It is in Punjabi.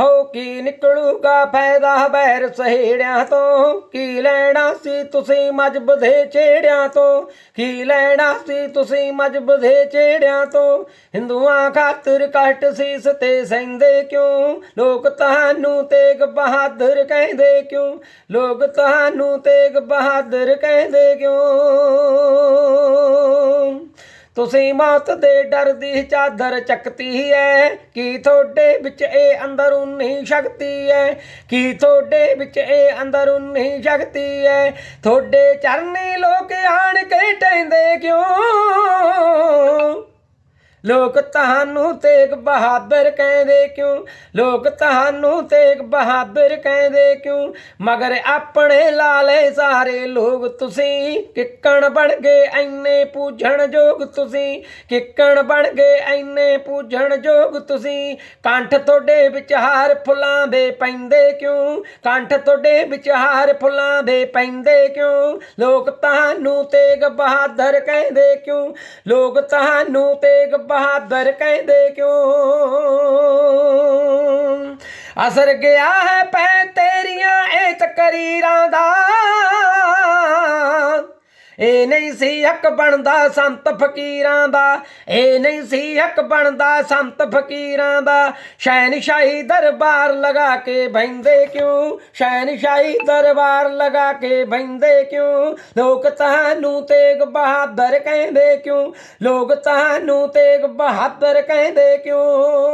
ਹੋ ਕੀ ਨਿਕਲੂਗਾ ਫਾਇਦਾ ਬੈਰ ਸਹੇੜਿਆਂ ਤੋਂ? ਕੀ ਲੈਣਾ ਸੀ ਤੁਸੀਂ ਮਜਬ ਦੇ ਛੇੜਿਆਂ ਤੋਂ? ਕੀ ਲੈਣਾ ਸੀ ਤੁਸੀਂ ਮਜਬ ਦੇ ਛੇੜਿਆਂ ਤੋਂ? ਹਿੰਦੂਆਂ ਖਾਤਰ ਕਸ਼ਟ ਸੀਸ ਤੇ ਸਹਿੰਦੇ ਕਿਉਂ? ਲੋਕ ਤੁਹਾਨੂੰ ਤੇਗ ਬਹਾਦਰ ਕਹਿੰਦੇ ਕਿਉਂ? ਲੋਕ ਤੁਹਾਨੂੰ ਤੇਗ ਬਹਾਦਰ ਕਹਿੰਦੇ ਕਿਉਂ? ਤੁਸੀਂ ਮੌਤ ਦੇ ਡਰ ਦੀ ਚਾਦਰ ਚੱਕਤੀ ਹੈ ਕੀ ਤੁਹਾਡੇ ਵਿੱਚ ਇਹ ਅੰਦਰੂਨੀ ਸ਼ਕਤੀ ਹੈ ਕੀ ਤੁਹਾਡੇ ਵਿੱਚ ਇਹ ਅੰਦਰੂਨੀ ਸ਼ਕਤੀ ਹੈ ਤੁਹਾਡੇ ਚਰਨੀ ਲੋਕ ਆਣ ਕੇ ਟੈਂਦੇ ਕਿਉਂ? ਲੋਕ ਤੁਹਾਨੂੰ ਤੇਗ ਬਹਾਦਰ ਕਹਿੰਦੇ ਕਿਉਂ? ਲੋਕ ਤੁਹਾਨੂੰ ਤੇਗ ਬਹਾਦਰ ਕਹਿੰਦੇ ਕਿਉਂ? ਮਗਰ ਆਪਣੇ ਲਾਲੇ ਸਾਰੇ ਲੋਕ ਤੁਸੀਂ ਕਿੱਕਣ ਬਣ ਗਏ, ਐਨੇ ਪੂਜਣ ਜੋਗ ਤੁਸੀਂ। ਕਿੱਕਣ ਬਣ ਗਏ, ਐਨੇ ਪੂਜਣ ਜੋਗ ਤੁਸੀਂ। ਕੰਠ ਤੁਹਾਡੇ ਵਿੱਚ ਫੁੱਲਾਂ ਦੇ ਪੈਂਦੇ ਕਿਉਂ? ਕੰਠ ਤੁਹਾਡੇ ਵਿੱਚ ਫੁੱਲਾਂ ਦੇ ਪੈਂਦੇ ਕਿਉਂ? ਲੋਕ ਤੁਹਾਨੂੰ ਤੇਗ ਬਹਾਦਰ ਕਹਿੰਦੇ ਕਿਉਂ? ਲੋਕ ਤੁਹਾਨੂੰ ਤੇਗ ਬਹਾਦਰ ਕਹਿੰਦੇ ਕਿਉਂ? ਅਸਰ ਗਿਆ ਹੈ ਪੈ ਤੇਰੀਆਂ ਇਹ ਤਕਰੀਰਾਂ ਦਾ। ਇਹ ਨਹੀਂ ਸੀ ਹੱਕ ਬਣਦਾ ਸੰਤ ਫਕੀਰਾਂ ਦਾ ਇਹ ਨਹੀਂ ਸੀ ਹੱਕ ਬਣਦਾ ਸੰਤ ਫਕੀਰਾਂ ਦਾ। ਸ਼ਹਿਨਸ਼ਾਹੀ ਦਰਬਾਰ ਲਗਾ ਕੇ ਬੈੰਦੇ ਕਿਉਂ? ਸ਼ਹਿਨਸ਼ਾਹੀ ਦਰਬਾਰ ਲਗਾ ਕੇ ਬੈੰਦੇ ਕਿਉਂ? ਲੋਕ ਤੁਹਾਨੂੰ ਤੇਗ ਬਹਾਦਰ ਕਹਿੰਦੇ ਕਿਉਂ? ਲੋਕ ਤੁਹਾਨੂੰ ਤੇਗ ਬਹਾਦਰ ਕਹਿੰਦੇ ਕਿਉਂ?